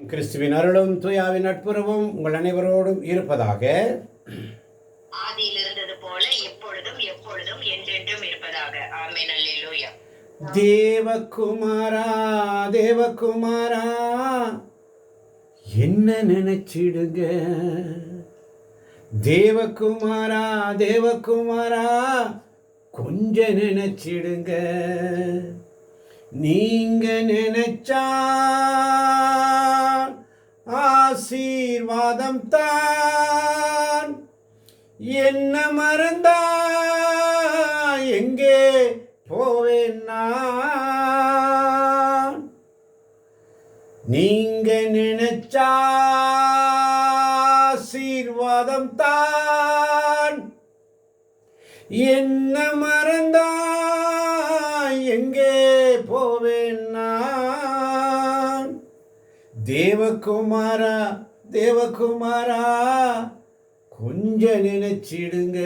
கிறிஸ்துவின் அருளும் தூயாவின் நட்புறவும் உங்கள் அனைவரோடும் இருப்பதாக. ஆதியில் இருந்தது போல எப்பொழுதும் எப்பொழுதும் என்றென்றும் இருப்பதாக. ஆமென் அல்லேலூயா. தேவகுமாரா தேவகுமாரா என்ன நினைச்சிடுங்க? தேவகுமாரா தேவகுமாரா கொஞ்ச நினைச்சிடுங்க. நீங்க நினைச்சா ஆசீர்வாதம் தான். என்ன மறந்தா எங்கே போவேன் நான்? நீங்க நினைச்சா குமாரா தேவகுமாரா கொஞ்சம் நினைச்சிடுங்க.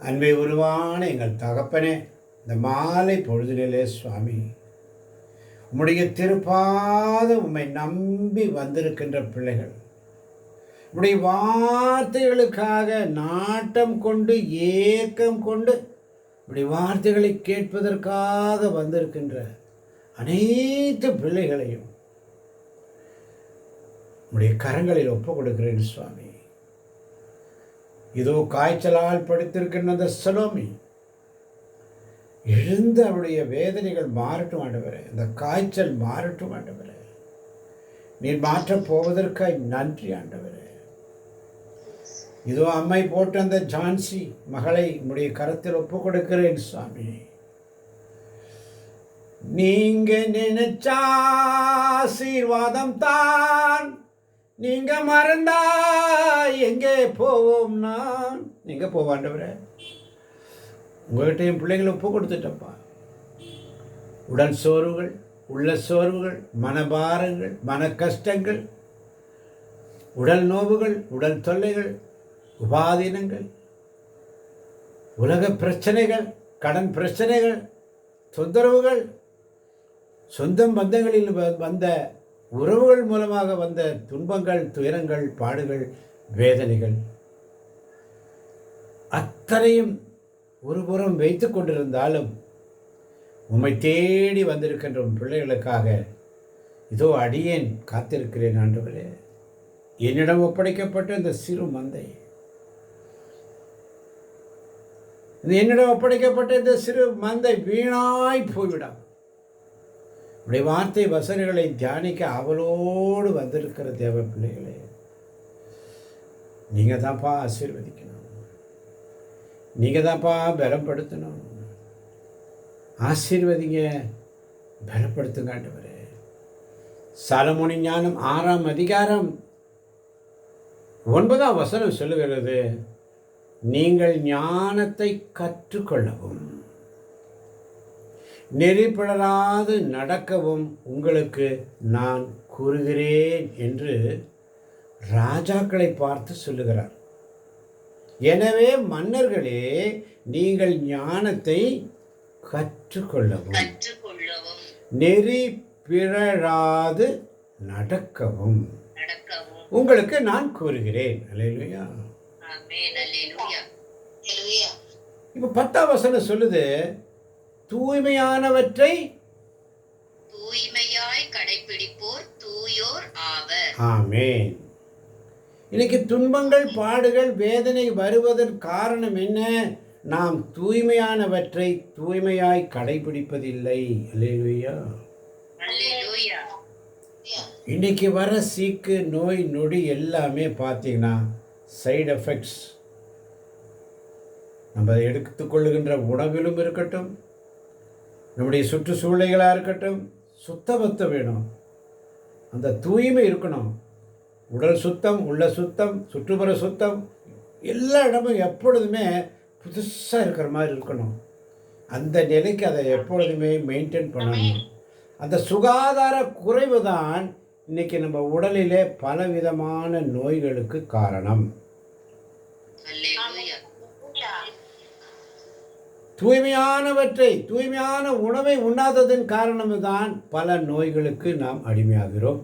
அன்பை உருவான எங்கள் தகப்பனே இந்த மாலை பொழுதுநிலே சுவாமி உம்முடைய திருப்பாத உம்மை நம்பி வந்திருக்கின்ற பிள்ளைகள் உம்முடைய வார்த்தைகளுக்காக நாட்டம் கொண்டு ஏக்கம் கொண்டு இப்படி வார்த்தைகளை கேட்பதற்காக வந்திருக்கின்ற அனைத்து பிள்ளைகளையும் உம்முடைய கரங்களில் ஒப்பு கொடுக்கிறேன் சுவாமி. இதோ காய்ச்சலால் படுத்திருக்கின்ற அந்த சலோமி. எழுந்து அவருடைய வேதனைகள் மாறட்டும் ஆண்டவரே இந்த காய்ச்சல் மாறட்டும் ஆண்டவரே. நீர் மாற்றப் போவதற்காய் நன்றி ஆண்டவரே. இதோ அம்மை போட்ட அந்த ஜான்சி மகளை உடைய கரத்தில் ஒப்பு கொடுக்கிறேன் சுவாமி. நீங்க நினைச்சா ஆசீர்வாதம் தான் நீங்க மறந்தா எங்கே போவோம் நான்? எங்க போவாண்டவரே உங்கள்கிட்ட என் பிள்ளைங்களை ஒப்பு கொடுத்துட்டப்பா உடல் சோர்வுகள் உள்ள சோர்வுகள் மனபாரங்கள் மன கஷ்டங்கள் உடல் நோவுகள் உடல் தொல்லைகள் உபாதீனங்கள் உலக பிரச்சனைகள் கடன் பிரச்சனைகள் தொந்தரவுகள் சொந்த பந்தங்களில் வ- வந்த உறவுகள் மூலமாக வந்த துன்பங்கள் துயரங்கள் பாடுகள் வேதனைகள் அத்தனையும் ஒருபுறம் வைத்து கொண்டிருந்தாலும் உம்மை தேடி வந்திருக்கின்ற உன் பிள்ளைகளுக்காக. இதோ அடியேன் காத்திருக்கிறேன் ஆண்டவரே. என்னிடம் ஒப்படைக்கப்பட்ட இந்த சிறு மந்தை. என்னிடம் ஒப்படைக்கப்பட்ட இந்த சிறு மந்தை வீணாய் போய்விடாம். உடைய வார்த்தை வசனங்களை தியானிக்க அவளோடு வந்திருக்கிற தேவ பிள்ளைகளே நீங்கள் தான்ப்பா ஆசீர்வதிக்கணும். நீங்கள் தான்ப்பா பலப்படுத்தணும். ஆசீர்வதிங்க பலப்படுத்துங்காண்டவர் சலமுனி ஞானம் ஆறாம் அதிகாரம் ஒன்பதாம் வசனம் சொல்லுகிறது நீங்கள் ஞானத்தை கற்றுக்கொள்ளவும். நெறிப்படராது நடக்கவும் உங்களுக்கு நான் கூறுகிறேன் என்று ராஜாக்களை பார்த்து சொல்லுகிறார். எனவே மன்னர்களே நீங்கள் ஞானத்தை கற்றுக்கொள்ளவும் கற்றுக்கொள்ளவும் நெறி பிறழாது நடக்கவும் நடக்கவும். உங்களுக்கு நான் கூறுகிறேன். அல்லேலூயா. இப்போ பத்தாம் வசனம் சொல்லுது தூய்மையானவற்றை தூய்மையாய் கடைபிடிப்போர் தூயோர் ஆவர். ஆமென். இன்னைக்கு துன்பங்கள் பாடுகள் வேதனை வருவதன் காரணம் என்ன? நாம் தூய்மையானவற்றை தூய்மையாய் கடைபிடிப்பதில்லை. அல்லேலூயா. அல்லேலூயா. இன்னைக்கு வர சீக்கு நோய் நொடி எல்லாமே பார்த்தீங்கன்னா சைடு எஃபெக்ட்ஸ். நம்ம எடுத்துக்கொள்ளுகின்ற உணவிலும் இருக்கட்டும் நம்முடைய சுற்றுச்சூழ்நிலைகளாக இருக்கட்டும் சுத்தபத்த வேணும். அந்த தூய்மை இருக்கணும். உடல் சுத்தம் உள்ள சுத்தம் சுற்றுப்புற சுத்தம் எல்லா இடமும் எப்பொழுதுமே புதுசாக இருக்கிற மாதிரி இருக்கணும். அந்த நிலைக்கு அதை எப்பொழுதுமே மெயின்டைன் பண்ணணும். அந்த சுகாதார குறைவு தான் இன்னைக்கு நம்ம உடலிலே பலவிதமான நோய்களுக்கு காரணம் அல்லேலூயா தூய்மையானவற்றை தூய்மையான உணவை உண்ணாததன் காரணம்தான் பல நோய்களுக்கு நாம் அடிமையாகிறோம்.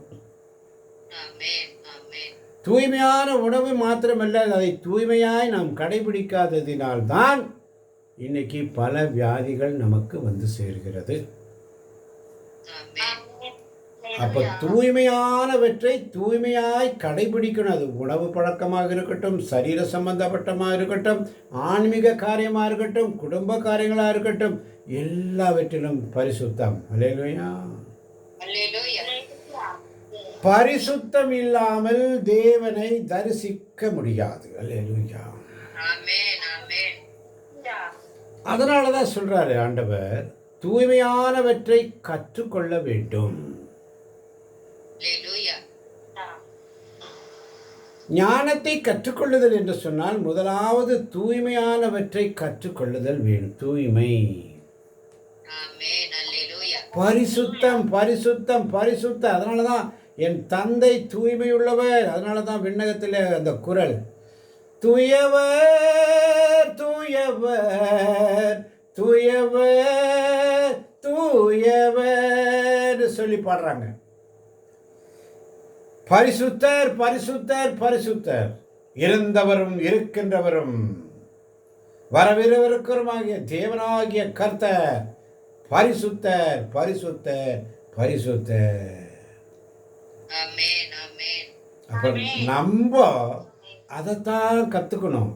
தூய்மையான உணவு மாத்திரமல்ல அதை தூய்மையாய் நாம் கடைபிடிக்காததினால்தான் இன்னைக்கு பல வியாதிகள் நமக்கு வந்து சேர்கிறது. ஆமென். அப்போ தூய்மையானவற்றை தூய்மையாய் கடைபிடிக்கணும். அது உணவு பழக்கமாக இருக்கட்டும் சரீர சம்பந்தப்பட்டமாக இருக்கட்டும் ஆன்மீக காரியமாக இருக்கட்டும் குடும்ப காரியங்களாக இருக்கட்டும் எல்லாவற்றிலும் பரிசுத்தம். அல்லேலூயா. பரிசுத்தம் இல்லாமல் தேவனை தரிசிக்க முடியாது. ஆமென் அதனால தான் சொல்றாரு ஆண்டவர் தூய்மையானவற்றை கற்றுக்கொள்ள வேண்டும். ஞானத்தை கற்றுக்கொள்ளுதல் என்று சொன்னால் முதலாவது தூய்மையானவற்றை கற்றுக்கொள்ளுதல் வேணும். தூய்மை. பரிசுத்தம் பரிசுத்தம் பரிசுத்தம். அதனால தான் என் தந்தை தூய்மையுள்ளவர். அதனால தான் விண்ணகத்தில் அந்த குரல். தூயவர் தூயவர் தூயவர் தூயவர் சொல்லி பாடுறாங்க. பரிசுத்தர் பரிசுத்தர் பரிசுத்தர். இருந்தவரும் இருக்கின்றவரும். வரவிருக்கிறமாகிய தேவனாகிய கர்த்தர். பரிசுத்தர் பரிசுத்தர் பரிசுத்தர். ஆமென் ஆமென். அப்போ நம்ம அதைத்தான் கற்றுக்கணும்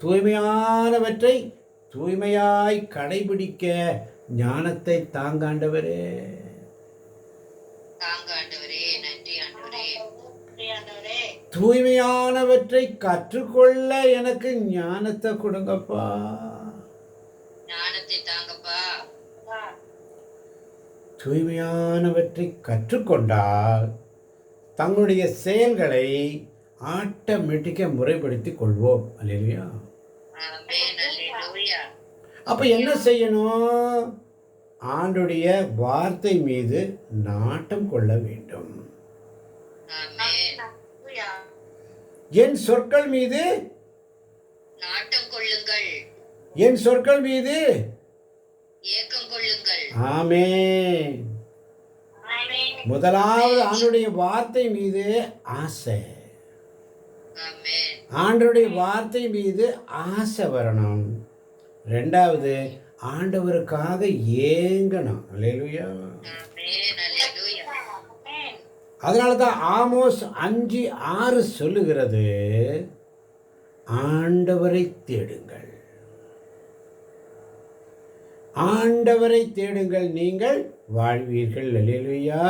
தூய்மையானவற்றை தூய்மையாய் கடைபிடிக்க ஞானத்தை தாங்காண்டவரே. தாங்க ஆண்டவரே நன்றி ஆண்டவரே தூய்மையானவற்றை கற்றுக்கொள்ள எனக்கு ஞானத்தை கொடுங்கப்பா. ஞானத்தை தாங்கப்பா. தூய்மையானவற்றை கற்றுக்கொண்டால் தங்களுடைய செயல்களை ஆட்டோமேட்டிக்காக முறைப்படுத்தி கொள்வோம். அல்லையா ஆமென். அல்லேலூயா. அப்போ என்ன செய்யணும்? ஆண்டுடைய வார்த்தை மீது நாட்டம் கொள்ள வேண்டும். ஆமென். என் சொற்கள் மீது என் சொற்கள் மீது ஆமென். முதலாவது ஆண்டுடைய வார்த்தை மீது ஆசை. ஆமென். ஆண்டவருடைய வார்த்தை மீது ஆசை வரணும். ரெண்டாவது ஆண்டவருக்காக ஏங்கணும். அல்லேலூயா. அதனால தான் ஆமோஸ் அஞ்சு ஆறு சொல்லுகிறது ஆண்டவரை தேடுங்கள். ஆண்டவரை தேடுங்கள் நீங்கள் வாழ்வீர்கள். அல்லேலூயா.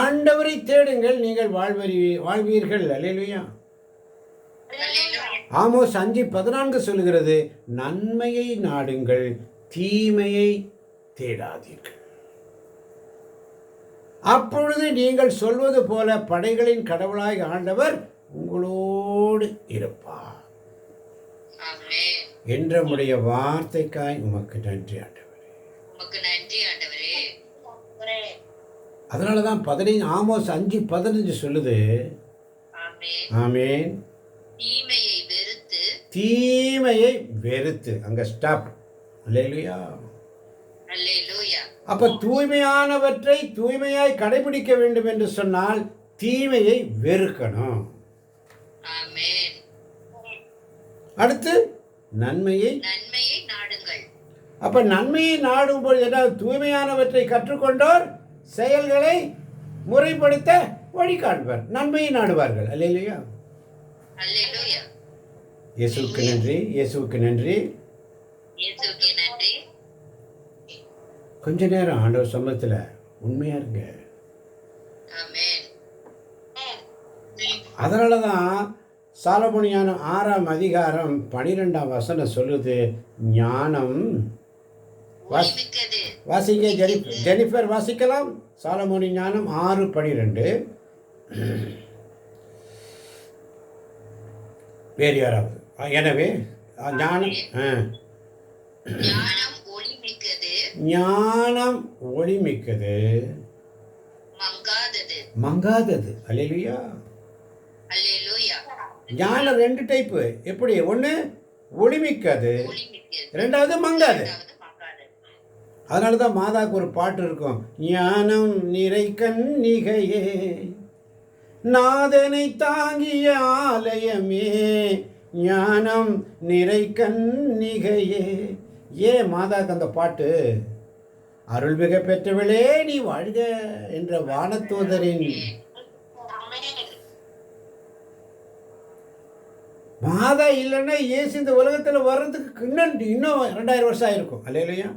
ஆண்டவரை தேடுங்கள் நீங்கள் வாழ்வறி வாழ்வீர்கள். அல்லேலூயா. ஆமோஸ் அஞ்சு பதினான்கு சொல்லுகிறது நன்மையை நாடுங்கள் தீமையை தேடாதீர்கள். அப்பொழுது நீங்கள் சொல்வது போல படைகளின் கடவுளாய் ஆண்டவர் உங்களோடு இருப்பார். ஆமென். என்றமுடைய வார்த்தைக்காய் உமக்கு நன்றி ஆண்டவரே. அதனால தான் பதினைஞ்சு ஆமோஸ் அஞ்சு பதினஞ்சு சொல்லுது. ஆமென். தீமையை வெறுத்து. அங்கே ஸ்டாப் அல்லேலூயா. அப்ப தூய்மையானவற்றை தூய்மையாய் கடைபிடிக்க வேண்டும் என்று சொன்னால் தீமையை வெறுக்கணும். அடுத்து நன்மையை நன்மையை நாடுங்கள். அப்ப நன்மையை நாடும் பொழுது என்ன தூய்மையானவற்றை கற்றுக்கொண்டோர் செயல்களை முறைப்படுத்த வழிகாட்டுவார். நன்மையை நாடுவார்கள். அல்லையா அல்லேலூயா. இயேசுவுக்கு நன்றி. இயேசுவுக்கு நன்றி. கொஞ்ச நேரம் ஆண்டவர் சமூகத்தில் உண்மையா இருங்க. அதனால தான் சாலமோனியான ஆறாம் அதிகாரம் பனிரெண்டாம் வசனம் சொல்லுது ஞானம் வாசிங்க ஜெனி ஜெனிஃபர் வாசிக்கலாம். சாலமோனி ஞானம் ஆறு பனிரெண்டு. வேறு யாராவது? எனவே ஞானம் ஆ. ஞானம் ஒளிமிக்கது. மங்காதது. அல்லேலூயா. ஞானம் ரெண்டு டைப்பு எப்படி? ஒன்று ஒளிமிக்காது. ஒளி மிக்கது ரெண்டாவது மங்காது. அதனால தான் மாதாக்கு ஒரு பாட்டு இருக்கும். ஞானம் நிறை கன்னிகையே நாதனை தாங்கிய ஆலயமே ஞானம் நிறை கன்னிகையே. ஏ மாதாக்கு அந்த பாட்டு? அருள்மிக பெற்றவளே நீ வாழ்க என்ற வானத்தூதரின் மாதா இல்லைன்னா இயேசு இந்த உலகத்தில் வர்றதுக்கு இன்னும் இன்னும் ரெண்டாயிரம் வருஷம் ஆயிருக்கும். அல்லையா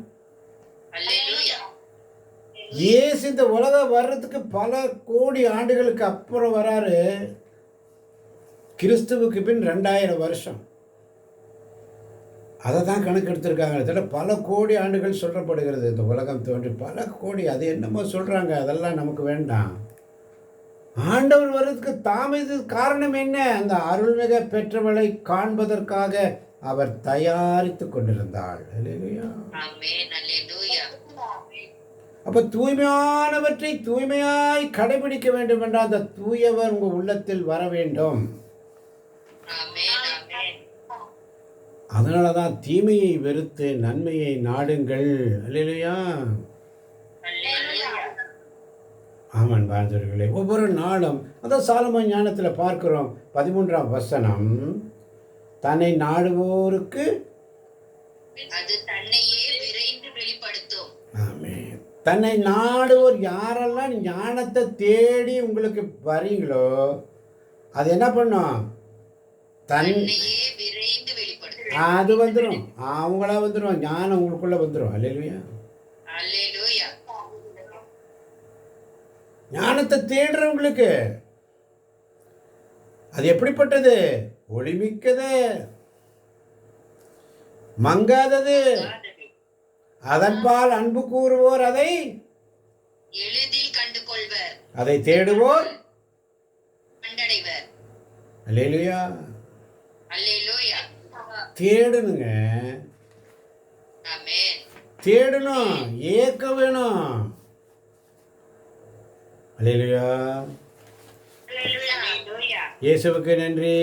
இயேசு இந்த உலகம் வர்றதுக்கு பல கோடி ஆண்டுகளுக்கு அப்புறம் வராரு. கிறிஸ்துவுக்கு பின் ரெண்டாயிரம் வருஷம். அதை தான் கணக்கு எடுத்திருக்காங்க இதில் பல கோடி ஆண்டுகள் சொல்லப்படுகிறது இந்த உலகம் தோன்றி. பல கோடி அது என்னமோ சொல்கிறாங்க அதெல்லாம் நமக்கு வேண்டாம். ஆண்டவர் வர்றதுக்கு தாமது காரணம் என்ன? அந்த அருள்மிக பெற்றவளை காண்பதற்காக அவர் தயாரித்து கொண்டிருந்தாள். அப்ப தூய்மையானவற்றை தூய்மையாய் கடைபிடிக்க வேண்டும் என்றால் அந்த தூயவர் உங்கள் உள்ளத்தில் வர வேண்டும். அதனால தான் தீமையை வெறுத்து நன்மையை நாடுங்கள். அல்லேலூயா. ஆமான் வாழ்ந்தவர்களே ஒவ்வொரு நாளும் அதான் சாலமன் ஞானத்தில் பார்க்கிறோம் பதிமூன்றாம் வசனம். தன்னை நாடுவோருக்கு தன்னை நாடுவோர் யாரெல்லாம் ஞானத்தை தேடி உங்களுக்கு வரீங்களோ அது என்ன பண்ணும்? தன் தன்னையே அது வந்துடும் அவங்களா வந்துடும் ஞானம் உங்களுக்குள்ள வந்துடும் அல்லையா அல்லேலூயா. ஞானத்தை தேடுறவங்களுக்கு அது எப்படிப்பட்டது? ஒளிமிக்கது. மங்காதது. அதன்பால் அன்பு கூறுவோர் அதை எளிதில் கண்டு கொள்வர் அதை தேடுவோர் கண்டடைவர். அல்லையா தேடணுங்க தேடணும் ஏக்க வேணும். அல்லையா அல்லேலூயா. இயேசுவுக்கு நன்றி.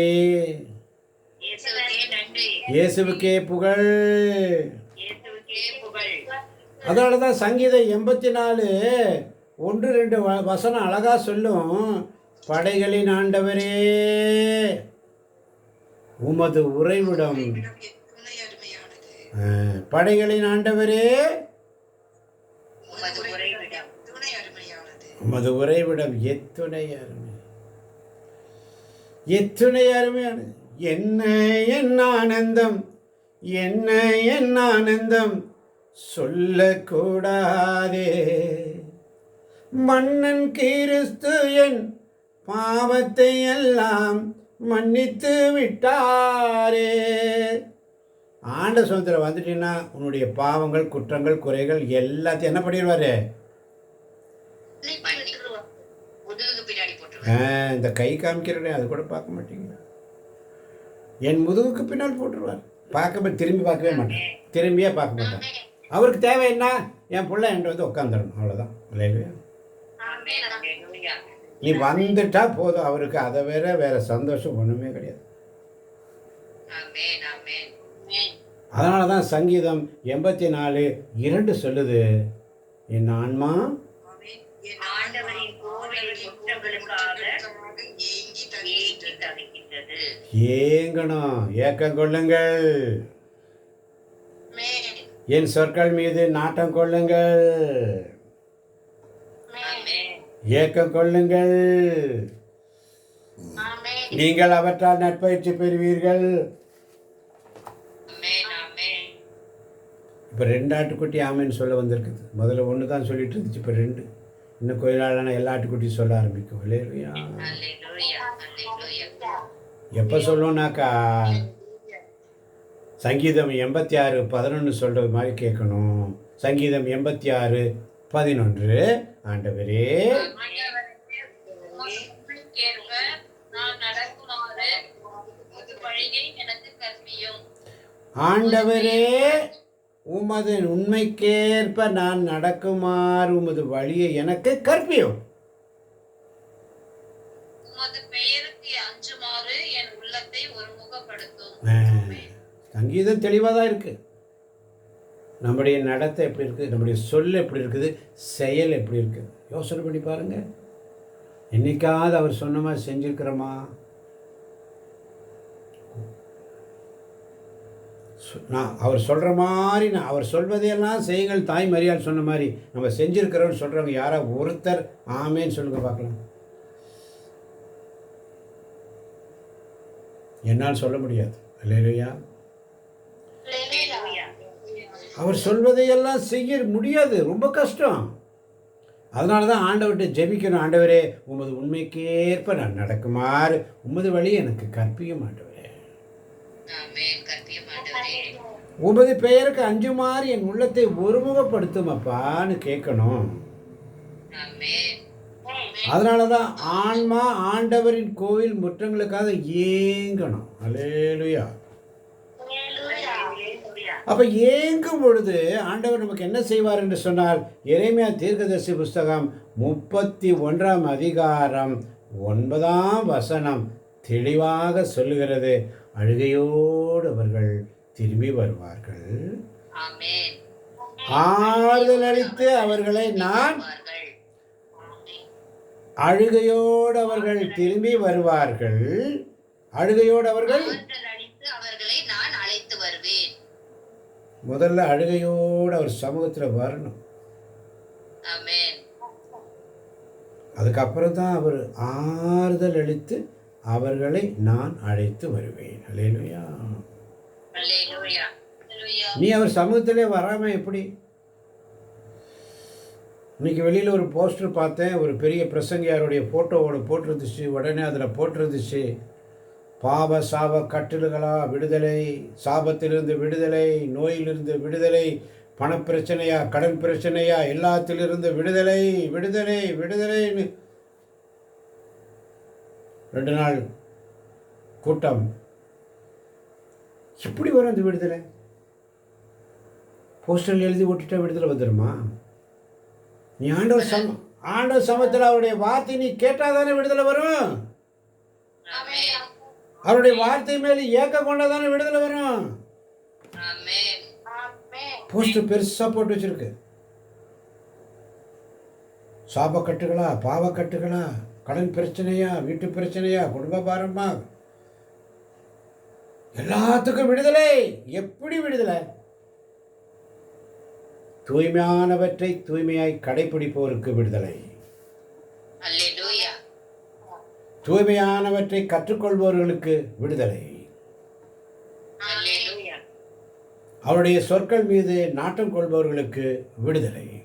இயேசுவுக்கே புகழ். அதனால தான் சங்கீதம் எண்பத்தி நாலு ஒன்று ரெண்டு வசனம் அழகா சொல்லும். படைகளின் ஆண்டவரே. உமது உறைவிடம். படைகளின் ஆண்டவரே. உமது உறைவிடம் எத்துணை அருமை. எத்துணை அருமையானது. என்ன என் ஆனந்தம்? என்ன என் ஆனந்தம்? சொல்லக்கூடாதே. மன்னன் கிறிஸ்து என் பாவத்தை எல்லாம் மன்னித்து விட்டாரே. ஆண்ட சுதந்திரம் வந்துட்டீங்கன்னா உன்னுடைய பாவங்கள் குற்றங்கள் குறைகள் எல்லாத்தையும் என்ன பண்ணிடுவாரு? இந்த கை காமிக்கிறேனே அது கூட பார்க்க மாட்டீங்களா? என் முதுகுக்கு பின்னால் போட்டுருவார். பார்க்க திரும்பி பார்க்கவே மாட்டேன். திரும்பியே பார்க்க மாட்டேன். அவருக்கு தேவை என்ன? என் பிள்ளை என்கிட்ட வந்து உட்காந்துடணும் அவ்வளோதான் இல்லையா? நீ வந்துட்டா போதும். அவருக்கு அதை வேற வேற சந்தோஷம் ஒன்றுமே கிடையாது. அதனால தான் சங்கீதம் எண்பத்தி நாலு இரண்டு சொல்லுது. என் ஆன்மா ஏங்கணும். ஏக்கம் கொள்ளுங்கள். என் சொற்கள் மீது நாட்டம் கொள்ளுங்கள். ஏக்கம் கொள்ளுங்கள். நீங்கள் அவற்றால் நட்பயிற்சி பெறுவீர்கள். இப்போ ரெண்டு ஆட்டுக்குட்டி ஆமைன்னு சொல்ல வந்திருக்குது. முதல்ல ஒன்று தான் சொல்லிட்டு இருந்துச்சு இப்போ ரெண்டு. இன்னும் கொஞ்ச நாளான எல்லா ஆட்டுக்குட்டியும் சொல்ல ஆரம்பிக்கும். இல்லையா எப்போ சொல்லணும்னாக்கா சங்கீதம் எண்பத்தி ஆறு பதினொன்று சொல்கிறது மாதிரி கேட்கணும். சங்கீதம் எண்பத்தி ஆறு பதினொன்று. ஆண்டவரே. ஆண்டவரே உமது உண்மைக்கேற்ப நான் நடக்குமாறு உமது வழியை எனக்கு கற்பியும் சங்கீதம் தெளிவாக தான் இருக்குது நம்முடைய நடத்தை எப்படி இருக்குது? நம்முடைய சொல் எப்படி இருக்குது? செயல் எப்படி இருக்குது? யோசனை பண்ணி பாருங்கள் என்றைக்காவது அவர் சொன்ன மாதிரி செஞ்சுருக்கிறோமா? சொ- நான் அவர் சொல்கிற மாதிரி நான் அவர் சொல்வதையெல்லாம் செய்யுங்கள். தாய் மரியாள் சொன்ன மாதிரி நம்ம செஞ்சுருக்கிறோம்னு சொல்கிறவங்க யாரோ ஒருத்தர் ஆமேன்னு சொல்லுங்க பார்க்கலாம். என்னால் சொல்ல முடியாது. இல்லையா அவர் சொல்வதையெல்லாம் செய்ய முடியாது. ரொம்ப கஷ்டம். அதனால தான் ஆண்டவர்கிட்ட ஜெபிக்கணும். ஆண்டவரே உமது உண்மைக்கேற்ப நான் நடக்குமாறு உமது வழி எனக்கு கற்பியும் ஆண்டவரே. உமது பெயருக்கு அஞ்சுமாறு என் உள்ளத்தை ஒருமுகப்படுத்தும் அப்பான்னு கேட்கணும். அதனால தான் ஆன்மா ஆண்டவரின் கோவில் முற்றங்களுக்காக ஏங்கணும். அலேலுயா. அப்போ ஏங்கும் பொழுது ஆண்டவர் நமக்கு என்ன செய்வார் என்று சொன்னால் எரேமியா தீர்க்கதரிசி புஸ்தகம் முப்பத்தி ஒன்றாம் அதிகாரம் ஒன்பதாம் வசனம் தெளிவாக சொல்லுகிறது அழுகையோடு அவர்கள் திரும்பி வருவார்கள். ஆறுதல் அளித்து அவர்களை நான். அழுகையோடு அவர்கள் திரும்பி வருவார்கள் அழுகையோடு அவர்கள் ஆறுதல் அளித்து அவர்களை நான் அழைத்து வருவேன் முதல்ல அழுகையோடு அவர் சமூகத்தில் வரணும். அதுக்கப்புறம் தான் அவர் ஆறுதல் அளித்து அவர்களை நான் அழைத்து வருவேன். அல்லேலூயா. நீ அவர் சமூகத்திலே வராமல் எப்படி? இன்னைக்கு வெளியில் ஒரு போஸ்டர் பார்த்தேன். ஒரு பெரிய பிரசங்கியாருடைய ஃபோட்டோவோட போட்டிருந்துச்சு. உடனே அதில் போட்டிருந்துச்சு. பாவ சாப கட்டில்களா விடுதலை சாபத்திலிருந்து விடுதலை நோயிலிருந்து விடுதலை பணப்பிரச்சனையா கடன் பிரச்சனையா எல்லாத்திலிருந்து விடுதலை விடுதலை விடுதலைன்னு. ரெண்டு நாள் கூட்டம். எப்படி வரும் அந்த விடுதலை? போஸ்டரில் எழுதி விட்டுட்டா விடுதலை வந்துடுமா நீ ஆண்டவர் சம ஆண்டவர் சமத்தில் அவருடைய வார்த்தை நீ கேட்டால் தானே விடுதலை வரும்? அவருடைய வார்த்தை மேலே ஏக்க கொண்டா தானே விடுதலை வரும் ஆமென். ஆமென். போஸ்டர் பெருசாக போட்டு வச்சிருக்கு சாபக்கட்டுகளா பாவக்கட்டுகளா கடன் பிரச்சனையா வீட்டு பிரச்சனையா குடும்ப பாரமா எல்லாத்துக்கும் விடுதலை எப்படி விடுதலை தூய்மையானவற்றை தூய்மையாய் கடைபிடிப்போருக்கு விடுதலை அல்லேலூயா. தூய்மையானவற்றை கற்றுக்கொள்பவர்களுக்கு விடுதலை. அவருடைய சொற்கள் மீது நாட்டம் கொள்பவர்களுக்கு விடுதலை.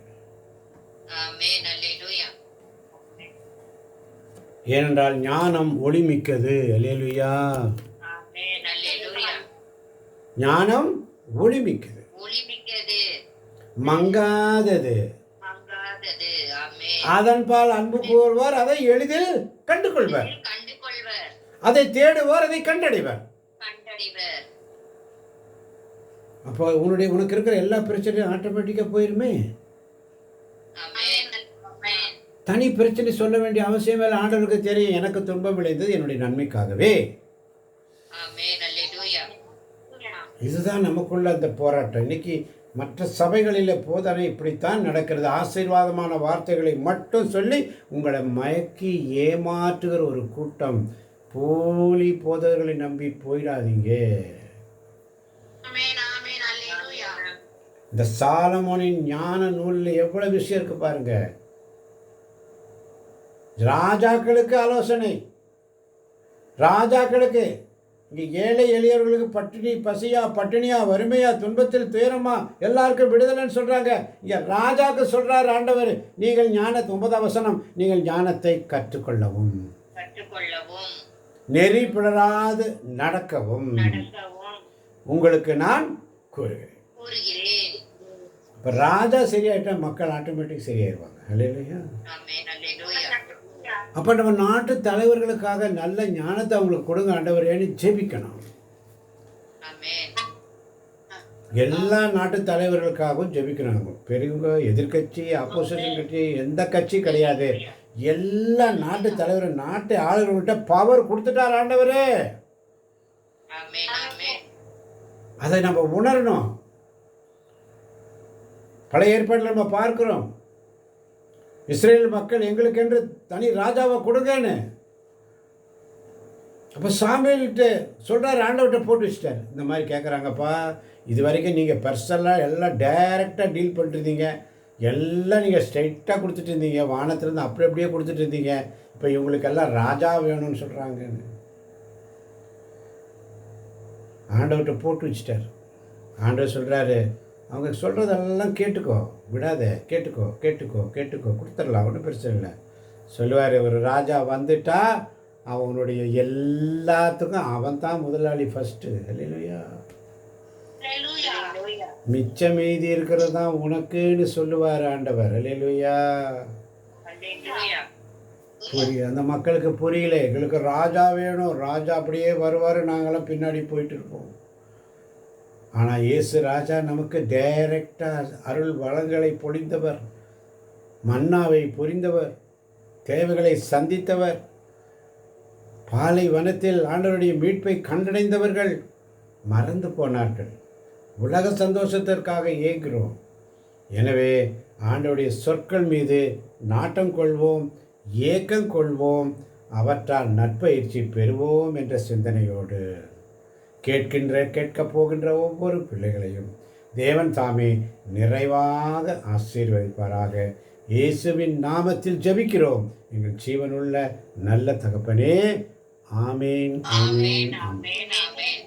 ஏனென்றால் ஞானம் ஒளிமிக்கது. அல்லேலூயா. ஞானம் ஒளிமிக்கது மங்காதது. அதன்பால் அன்பு கூறுவார் அதை எளிதில் கண்டு கொள்வர் அதை தேடுவார் அதை கண்டடைவர் அப்போ உன்னுடைய உனக்கு இருக்கிற எல்லா பிரச்சனையும் ஆட்டோமேட்டிக்காக போயிருமே. தனி பிரச்சனை சொல்ல வேண்டிய அவசியம் இல்லை. ஆண்டவருக்கு தெரியும் எனக்கு துன்பம் விளைந்தது என்னுடைய நன்மைக்காகவே. இதுதான் நமக்குள்ள அந்த போராட்டம். இன்னைக்கு மற்ற சபைகளில் போதனை இப்படித்தான் நடக்கிறது. ஆசீர்வாதமான வார்த்தைகளை மட்டும் சொல்லி உங்களை மயக்கி ஏமாற்றுகிற ஒரு கூட்டம் போலி போதகர்களை நம்பி போயிடாதீங்க. இந்த சாலமோனின் ஞான நூலில் எவ்வளவு விஷயம் இருக்கு பாருங்க. ராஜாக்களுக்கு ஆலோசனை. ராஜாக்களுக்கு இங்கே ஏழை எளியவர்களுக்கு பட்டினி பசியா பட்டினியா வறுமையா துன்பத்தில் துயரமா எல்லாருக்கும் விடுதலைன்னு சொல்றாங்க. இங்க ராஜாக்கு சொல்றார் ஆண்டவர் நீங்கள் ஞானத்தை ஒன்பதாம் வசனம் நீங்கள் ஞானத்தை கற்றுக்கொள்ளவும். நெறி பிடராது நடக்கவும். உங்களுக்கு நான் கூறுகிறேன். இப்போ ராஜா சரியாயிட்டா மக்கள் ஆட்டோமேட்டிக் சரியாயிருவாங்க. இல்லையா. அப்போ நம்ம நாட்டு தலைவர்களுக்காக நல்ல ஞானத்தை அவங்களுக்கு கொடுங்க ஆண்டவரேன்னு ஜெபிக்கணும். எல்லா நாட்டு தலைவர்களுக்காகவும் ஜெபிக்கணும் நம்ம. பெரியவங்க எதிர்க்கட்சி ஆப்போசிஷன் கட்சி எந்த கட்சி கிடையாது. எல்லா நாட்டு தலைவர் நாட்டு ஆளுகள்கிட்ட பவர் கொடுத்துட்டார் ஆண்டவரே. அதை நம்ம உணரணும். பழைய ஏற்பாட்டில் நம்ம பார்க்கிறோம். இஸ்ரேல் மக்கள் எங்களுக்கென்று தனி ராஜாவை கொடுங்கன்னு. அப்போ சாமியல்கிட்ட சொல்கிறார் ஆண்டவர்கிட்ட போட்டு வச்சிட்டார். இந்த மாதிரி கேட்குறாங்கப்பா இது வரைக்கும் நீங்கள் பர்சனலாக எல்லாம் டைரெக்டாக டீல் பண்ணிருந்தீங்க எல்லாம் நீங்கள் ஸ்ட்ரைட்டாக கொடுத்துட்டு இருந்தீங்க வானத்துலேருந்து அப்படி அப்படியே கொடுத்துட்டு இருந்தீங்க இப்போ இவங்களுக்கெல்லாம் ராஜா வேணும்னு சொல்கிறாங்கன்னு ஆண்டவர்கிட்ட போட்டு வச்சிட்டார். ஆண்டவர் சொல்கிறாரு அவங்க சொல்கிறதெல்லாம் கேட்டுக்கோ விடாத. கேட்டுக்கோ கேட்டுக்கோ கேட்டுக்கோ. கொடுத்துடலாம் ஒன்றும் பிரச்சனை இல்லை. சொல்லுவார் ஒரு ராஜா வந்துட்டா அவனுடைய எல்லாத்துக்கும் அவன் தான் முதலாளி ஃபஸ்ட்டு இல்லையா ஹalleluya. மிச்ச மீதி இருக்கிறது தான் உனக்குன்னு சொல்லுவார் ஆண்டவர். இல்லையா புரிய அந்த மக்களுக்கு புரியல. எங்களுக்கு ராஜா வேணும். ராஜா அப்படியே வருவார். நாங்களாம் பின்னாடி போயிட்டு இருப்போம். ஆனால் இயேசு ராஜா நமக்கு டைரக்டாக அருள் வளங்களை பொழிந்தவர் மன்னாவை புரிந்தவர் தேவைகளை சந்தித்தவர் பாலை வனத்தில் ஆண்டவருடைய மீட்பை கண்டடைந்தவர்கள் மறந்து போனார்கள். உலக சந்தோஷத்திற்காக ஏங்குகிறோம். எனவே ஆண்டவருடைய சொற்கள் மீது நாட்டம் கொள்வோம் ஏக்கம் கொள்வோம் அவற்றால் நற்பயிற்சி பெறுவோம் என்ற சிந்தனையோடு. கேட்கின்ற கேட்கப் போகின்ற ஒவ்வொரு பிள்ளைகளையும் தேவன் தாமே நிறைவாக ஆசீர்வதிப்பாராக. இயேசுவின் நாமத்தில் ஜெபிக்கிறோம். எங்கள் ஜீவனுள்ள நல்ல தகப்பனே ஆமேன் ஆமேன் ஆமேன்.